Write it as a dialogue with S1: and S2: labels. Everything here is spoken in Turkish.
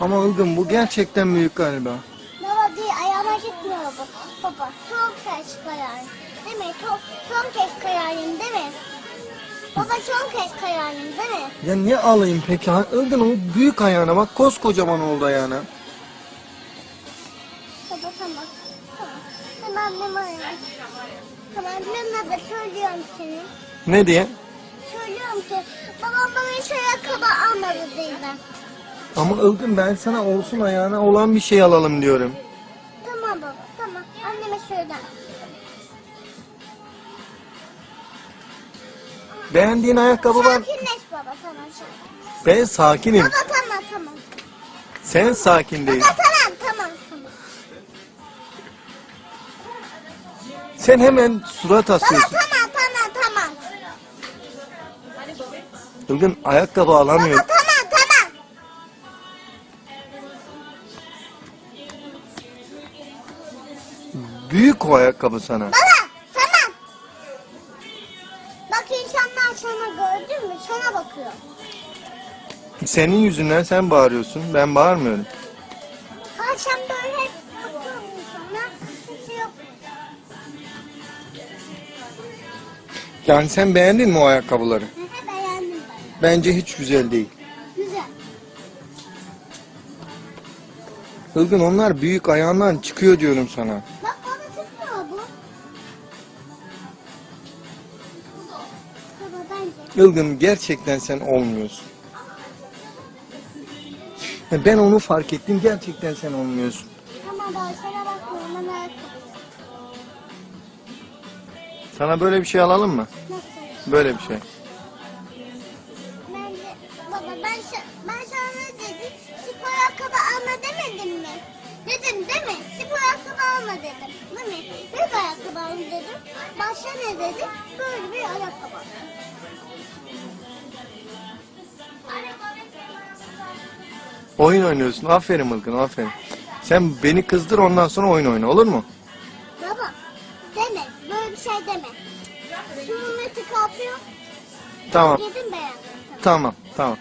S1: Ama Ilgın bu gerçekten büyük galiba.
S2: Baba değil ayağıma gitmiyor bu. Baba son kez kayarım. Değil mi? Son, son kez kayarım değil mi? Baba son kez kayarım değil mi?
S1: Ya niye alayım peki? Ha, Ilgın o büyük ayağına bak koskocaman oldu ayağına.
S2: Baba tamam. Tamam. Tamam tamam. Tamam ben de söylüyorum seni.
S1: Ne diye?
S2: Söylüyorum ki babam bana hiç ayakkabı almadı değil ben.
S1: Ama Ilgın ben sana olsun ayağına olan bir şey alalım diyorum.
S2: Tamam baba tamam. Anneme söyle.
S1: Beğendiğin ayakkabı var.
S2: Sakinleş baba tamam.
S1: Ben sakinim.
S2: Baba tamam tamam.
S1: Sen sakin değil.
S2: Baba tamam tamam tamam.
S1: Sen hemen surat
S2: Baba
S1: asıyorsun.
S2: tamam tamam tamam.
S1: Ilgın ayakkabı alamıyor.
S2: Baba
S1: Büyük o ayakkabı sana.
S2: Baba tamam. Bak insanlar sana gördün mü? Sana bakıyor.
S1: Senin yüzünden sen bağırıyorsun. Ben bağırmıyorum.
S2: Akşam böyle bakıyorum sana. Hiç yok.
S1: Yani sen beğendin mi o ayakkabıları?
S2: Hı, Beğendim ben.
S1: Bence hiç güzel değil.
S2: Güzel.
S1: Ilgın onlar büyük ayağından çıkıyor diyorum sana. Ilgın gerçekten sen olmuyorsun. Ben onu fark ettim. Gerçekten sen olmuyorsun.
S2: Ama sana
S1: böyle bir şey alalım mı?
S2: Nasıl?
S1: Böyle bir şey.
S2: Ben de, baba ben, sa- ben sana ne dedim? Spor ayakkabı alma demedim mi? Dedim değil mi? Spor ayakkabı alma dedim. Değil mi? Büyük ayakkabı alma dedim. Başka ne dedim? Böyle bir
S1: Oyun oynuyorsun. Aferin Ilgın aferin. Sen beni kızdır ondan sonra oyun oyna olur mu?
S2: Baba deme. Böyle bir şey deme. Şunun eti kalkıyor.
S1: Tamam.
S2: Yedim beğendim.
S1: Tamam. Tamam.